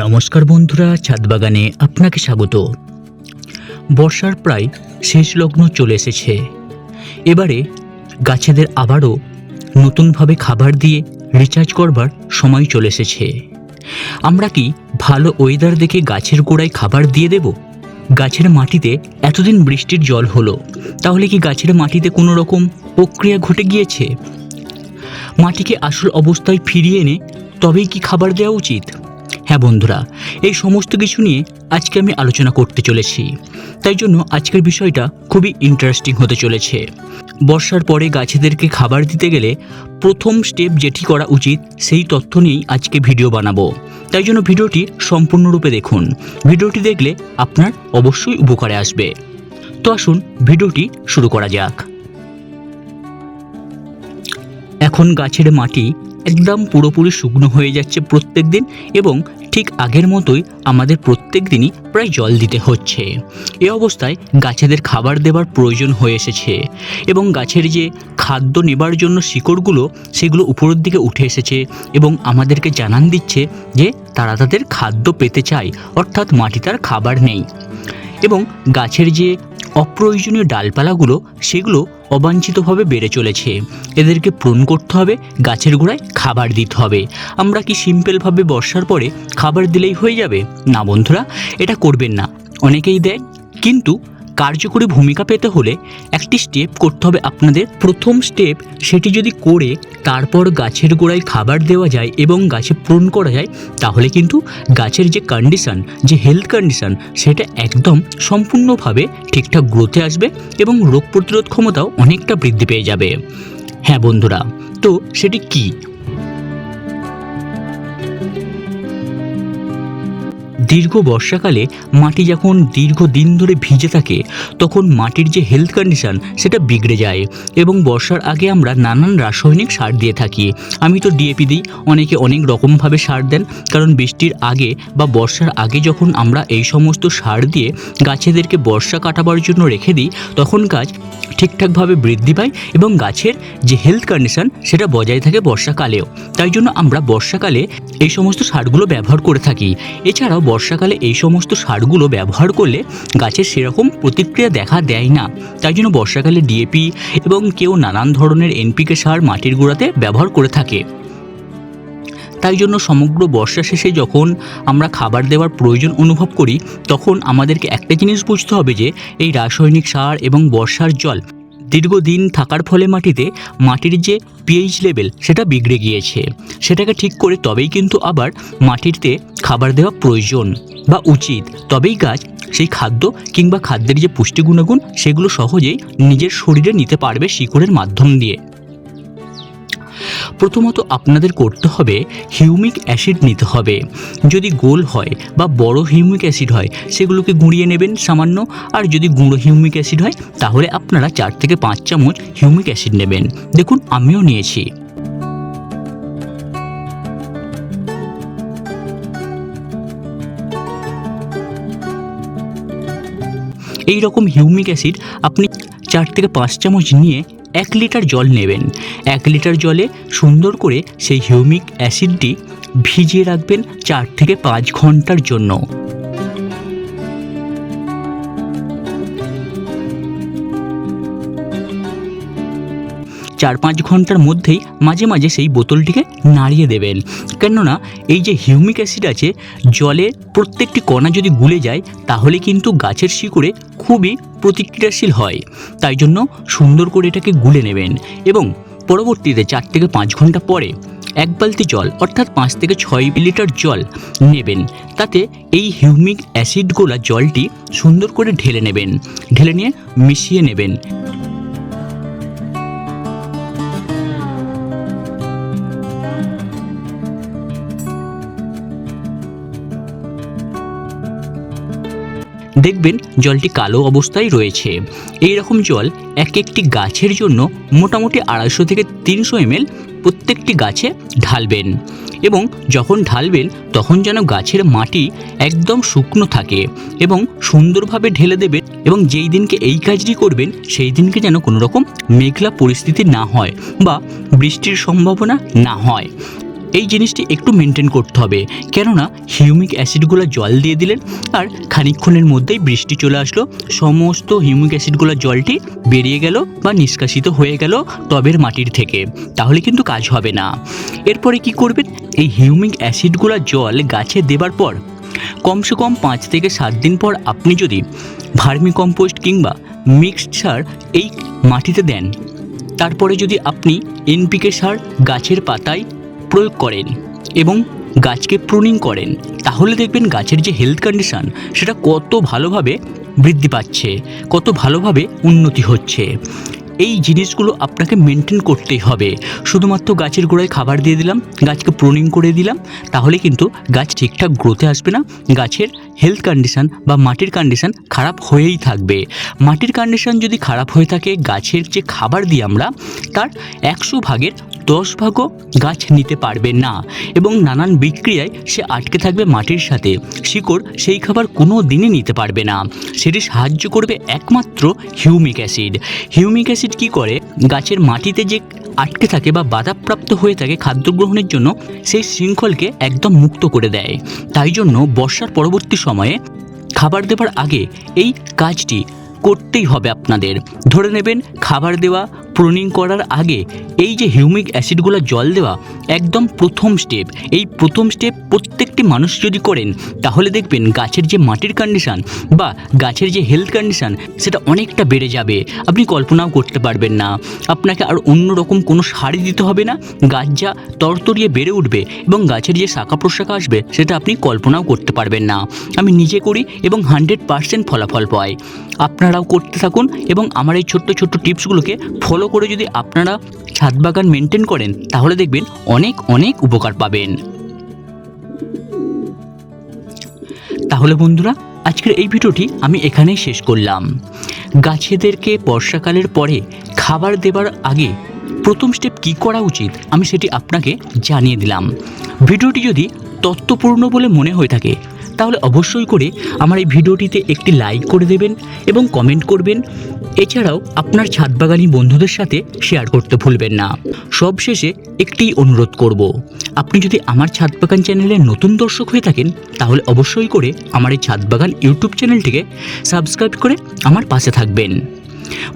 নমস্কার বন্ধুরা ছাদ বাগানে আপনাকে স্বাগত। বর্ষার প্রায় শেষ লগ্ন চলে এসেছে। এবারে গাছেদের আবারও নতুনভাবে খাবার দিয়ে রিচার্জ করবার সময় চলে এসেছে। আমরা কি ভালো ওয়েদার দেখে গাছের গোড়ায় খাবার দিয়ে দেব? গাছের মাটিতে এতদিন বৃষ্টির জল হলো, তাহলে কি গাছের মাটিতে কোনো রকম প্রক্রিয়া ঘটে গিয়েছে? মাটিকে আসল অবস্থায় ফিরিয়ে এনে তবেই কি খাবার দেওয়া উচিত? হ্যাঁ বন্ধুরা, এই সমস্ত কিছু নিয়ে আজকে আমি আলোচনা করতে চলেছি। তাই জন্য আজকের বিষয়টা খুবই ইন্টারেস্টিং হতে চলেছে। বর্ষার পরে গাছেদেরকে খাবার দিতে গেলে প্রথম স্টেপ যেটি করা উচিত, সেই তথ্য নিয়েই আজকে ভিডিও বানাবো। তাই জন্য ভিডিওটি সম্পূর্ণরূপে দেখুন। ভিডিওটি দেখলে আপনার অবশ্যই উপকারে আসবে। তো আসুন ভিডিওটি শুরু করা যাক। এখন গাছের মাটি একদম পুরোপুরি শুকনো হয়ে যাচ্ছে প্রত্যেক দিন এবং ঠিক আগের মতোই আমাদের প্রত্যেক দিনই প্রায় জল দিতে হচ্ছে। এ অবস্থায় গাছেদের খাবার দেবার প্রয়োজন হয়ে এসেছে এবং গাছের যে খাদ্য নেবার জন্য শিকড়গুলো, সেগুলো উপরের দিকে উঠে এসেছে এবং আমাদেরকে জানান দিচ্ছে যে তারা তাদের খাদ্য পেতে চায়, অর্থাৎ মাটি তার খাবার নেই। এবং গাছের যে অপ্রয়োজনীয় ডালপালাগুলো, সেগুলো অবাঞ্ছিতভাবে বেড়ে চলেছে। এদেরকে প্রণ করতে হবে, গাছের গোড়ায় খাবার দিতে হবে। আমরা কি সিম্পলভাবে বর্ষার পরে খাবার দিলেই হয়ে যাবে? না বন্ধুরা, এটা করবেন না। অনেকেই দেয়, কিন্তু কার্যকরী ভূমিকা পেতে হলে একটি স্টেপ করতে হবে আপনাদের। প্রথম স্টেপ সেটি যদি করে তারপর গাছের গোড়ায় খাবার দেওয়া যায় এবং গাছে পূরণ করা যায়, তাহলে কিন্তু গাছের যে কন্ডিশন যে হেলথ কন্ডিশন সেটা একদম সম্পূর্ণভাবে ঠিকঠাক গ্রোথে আসবে এবং রোগ প্রতিরোধ ক্ষমতাও অনেকটা বৃদ্ধি পেয়ে যাবে। হ্যাঁ বন্ধুরা, তো সেটি কী? দীর্ঘ বর্ষাকালে মাটি যখন দীর্ঘ দিন ধরে ভিজে থাকে, তখন মাটির যে হেলথ কন্ডিশন সেটা বিগড়ে যায় এবং বর্ষার আগে আমরা নানান রাসায়নিক সার দিয়ে থাকি। আমি তো ডিএপি দিই, অনেকে অনেক রকমভাবে সার দেন, কারণ বৃষ্টির আগে বা বর্ষার আগে যখন আমরা এই সমস্ত সার দিয়ে গাছেদেরকে বর্ষা কাটাবার জন্য রেখে দিই, তখন গাছ ঠিকঠাকভাবে বৃদ্ধি পায় এবং গাছের যে হেলথ কন্ডিশন সেটা বজায় থাকে বর্ষাকালেও। তাই জন্য আমরা বর্ষাকালে এই সমস্ত সারগুলো ব্যবহার করে থাকি। এছাড়াও বর্ষাকালে এই সমস্ত সারগুলো ব্যবহার করলে গাছের সেরকম প্রতিক্রিয়া দেখা দেয় না। তাই জন্য বর্ষাকালে ডিএপি এবং কেউ নানান ধরনের এনপিকে সার মাটির গোড়াতে ব্যবহার করে থাকে। তাই জন্য সমগ্র বর্ষা শেষে যখন আমরা খাবার দেওয়ার প্রয়োজন অনুভব করি, তখন আমাদেরকে একটা জিনিস বুঝতে হবে যে, এই রাসায়নিক সার এবং বর্ষার জল দীর্ঘদিন থাকার ফলে মাটিতে মাটির যে পিএইচ লেভেল সেটা বিগড়ে গিয়েছে। সেটাকে ঠিক করে তবেই কিন্তু আবার মাটিতে খাবার দেওয়া প্রয়োজন বা উচিত। তবেই গাছ সেই খাদ্য কিংবা খাদ্যের যে পুষ্টি গুণাগুণ সেগুলো সহজেই নিজের শরীরে নিতে পারবে শিকড়ের মাধ্যম দিয়ে। প্রথমত আপনাদের করতে হবে হিউমিক অ্যাসিড নিতে হবে। যদি গোল হয় বা বড় হিউমিক অ্যাসিড হয়, সেগুলোকে গুঁড়িয়ে নেবেন সামান্য। আর যদি গুঁড়ো হিউমিক অ্যাসিড হয়, তাহলে আপনারা চার থেকে পাঁচ চামচ হিউমিক অ্যাসিড নেবেন। দেখুন, আমিও নিয়েছি। এই রকম হিউমিক অ্যাসিড আপনি চার থেকে পাঁচ চামচ নিয়ে এক লিটার জল নেবেন। এক লিটার জলে সুন্দর করে সেই হিউমিক অ্যাসিডটি ভিজিয়ে রাখবেন চার থেকে পাঁচ ঘণ্টার জন্য। চার পাঁচ ঘণ্টার মধ্যেই মাঝে মাঝে সেই বোতলটিকে নাড়িয়ে দেবেন। কেননা, এই যে হিউমিক অ্যাসিড আছে, জলে প্রত্যেকটি কণা যদি গুলে যায়, তাহলে কিন্তু গাছের শিকড়ে খুবই প্রতিক্রিয়াশীল হয়। তাই জন্য সুন্দর করে এটাকে গুলে নেবেন এবং পরবর্তীতে চার থেকে পাঁচ ঘণ্টা পরে এক বালতি জল, অর্থাৎ পাঁচ থেকে ছয় লিটার জল নেবেন। তাতে এই হিউমিক অ্যাসিড গোলা জলটি সুন্দর করে ঢেলে নেবেন। ঢেলে নিয়ে মিশিয়ে নেবেন। দেখবেন জলটি কালো অবস্থায় রয়েছে। এই রকম জল এক একটি গাছের জন্য মোটামুটি আড়াইশো থেকে তিনশো এমএল প্রত্যেকটি গাছে ঢালবেন এবং যখন ঢালবেন তখন যেন গাছের মাটি একদম শুকনো থাকে এবং সুন্দরভাবে ঢেলে দেবেন এবং যেই দিনকে এই কাজটি করবেন সেই দিনকে যেন কোনো রকম মেঘলা পরিস্থিতি না হয় বা বৃষ্টির সম্ভাবনা না হয়। এই জিনিসটি একটু মেনটেন করতে হবে। কেননা হিউমিক অ্যাসিডগুলো জল দিয়ে দিলেন আর খানিকক্ষণের মধ্যেই বৃষ্টি চলে আসলো। সমস্ত হিউমিক অ্যাসিডগুলো জলটি বেরিয়ে গেল বা নিষ্কাশিত হয়ে গেল টবের মাটির থেকে। তাহলে কিন্তু কাজ হবে না। এরপরে কি করবেন? এই হিউমিক অ্যাসিডগুলো জল গাছে দেবার পর, কমসে কম পাঁচ থেকে সাত দিন পর আপনি যদি ভার্মি কম্পোস্ট কিংবা মিক্সড সার এই মাটিতে দেন, তারপরে যদি আপনি এনপিকে সার গাছের পাতায় প্রয়োগ করেন এবং গাছকে প্রুনিং করেন, তাহলে দেখবেন গাছের যে হেলথ কন্ডিশন সেটা কত ভালোভাবে বৃদ্ধি পাচ্ছে, কত ভালোভাবে উন্নতি হচ্ছে। এই জিনিসগুলো আপনাকে মেনটেন করতেই হবে। শুধুমাত্র গাছের গোড়ায় খাবার দিয়ে দিলাম, গাছকে প্রুনিং করে দিলাম, তাহলে কিন্তু গাছ ঠিকঠাক গ্রোথে আসবে না, গাছের হেলথ কন্ডিশন বা মাটির কন্ডিশন খারাপ হয়েই থাকবে। মাটির কন্ডিশন যদি খারাপ হয়ে থাকে, গাছের যে খাবার দিই আমরা, তার একশো ভাগের দশ ভাগও গাছ নিতে পারবে না এবং নানান বিক্রিয়ায় সে আটকে থাকবে মাটির সাথে। শিকড় সেই খাবার কোনো দিনই নিতে পারবে না। সেটি সাহায্য করবে একমাত্র হিউমিক অ্যাসিড হিউমিক অ্যাসিড কি করে? গাছের মাটিতে যে আটকে থাকে বা বাধাপ্রাপ্ত হয়ে থাকে খাদ্য গ্রহণের জন্য, সেই শৃঙ্খলকে একদম মুক্ত করে দেয়। তাই জন্য বর্ষার পরবর্তী সময়ে খাবার দেবার আগে এই কাজটি করতেই হবে আপনাদের। ধরে নেবেন, খাবার দেওয়া প্রুনিং করার আগে এই যে হিউমিক অ্যাসিডগুলো জল দেওয়া একদম প্রথম স্টেপ। এই প্রথম স্টেপ প্রত্যেকটি মানুষ যদি করেন, তাহলে দেখবেন গাছের যে মাটির কন্ডিশন বা গাছের যে হেলথ কন্ডিশন সেটা অনেকটা বেড়ে যাবে। আপনি কল্পনাও করতে পারবেন না। আপনাকে আর অন্য রকম কোনো সারই দিতে হবে না। গাছ যা তরতরিয়ে বেড়ে উঠবে এবং গাছের যে শাখা প্রশাখা আসবে, সেটা আপনি কল্পনাও করতে পারবেন না। আমি নিজে করি এবং হান্ড্রেড পার্সেন্ট ফলাফল পাই। আপনারাও করতে থাকুন এবং আমার এই ছোট্ট ছোট্ট টিপসগুলোকে ফলো করে যদি আপনারা ছাদ বাগান মেনটেন করেন, তাহলে দেখবেন অনেক অনেক উপকার পাবেন। তাহলে বন্ধুরা, আজকের এই ভিডিওটি আমি এখানেই শেষ করলাম। গাছেদেরকে বর্ষাকালের পরে খাবার দেবার আগে প্রথম স্টেপ কী করা উচিত, আমি সেটি আপনাকে জানিয়ে দিলাম। ভিডিওটি যদি তত্ত্বপূর্ণ বলে মনে হয়ে থাকে, তাহলে অবশ্যই করে আমার এই ভিডিওটিতে একটি লাইক করে দেবেন এবং কমেন্ট করবেন। এছাড়াও আপনার ছাদ বাগানি বন্ধুদের সাথে শেয়ার করতে ভুলবেন না। সবশেষে একটি অনুরোধ করব। আপনি যদি আমার ছাদ বাগান চ্যানেলের নতুন দর্শক হয়ে থাকেন, তাহলে অবশ্যই করে আমার এই ছাদ বাগান ইউটিউব চ্যানেলটিকে সাবস্ক্রাইব করে আমার পাশে থাকবেন।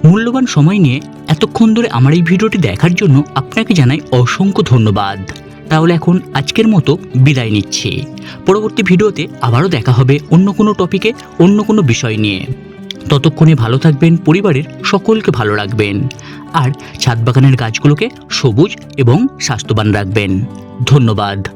মূল্যবান সময় নিয়ে এতক্ষণ ধরে আমার এই ভিডিওটি দেখার জন্য আপনাকে জানাই অসংখ্য ধন্যবাদ। তাহলে এখন আজকের মতো বিদায় নিচ্ছি। পরবর্তী ভিডিওতে আবারও দেখা হবে অন্য কোনো টপিকে অন্য কোনো বিষয় নিয়ে। ততক্ষণে ভালো থাকবেন পরিবারের সকলকে ভালো রাখবেন। আর ছাদ বাগানের গাছগুলোকে সবুজ এবং স্বাস্থ্যবান রাখবেন। ধন্যবাদ।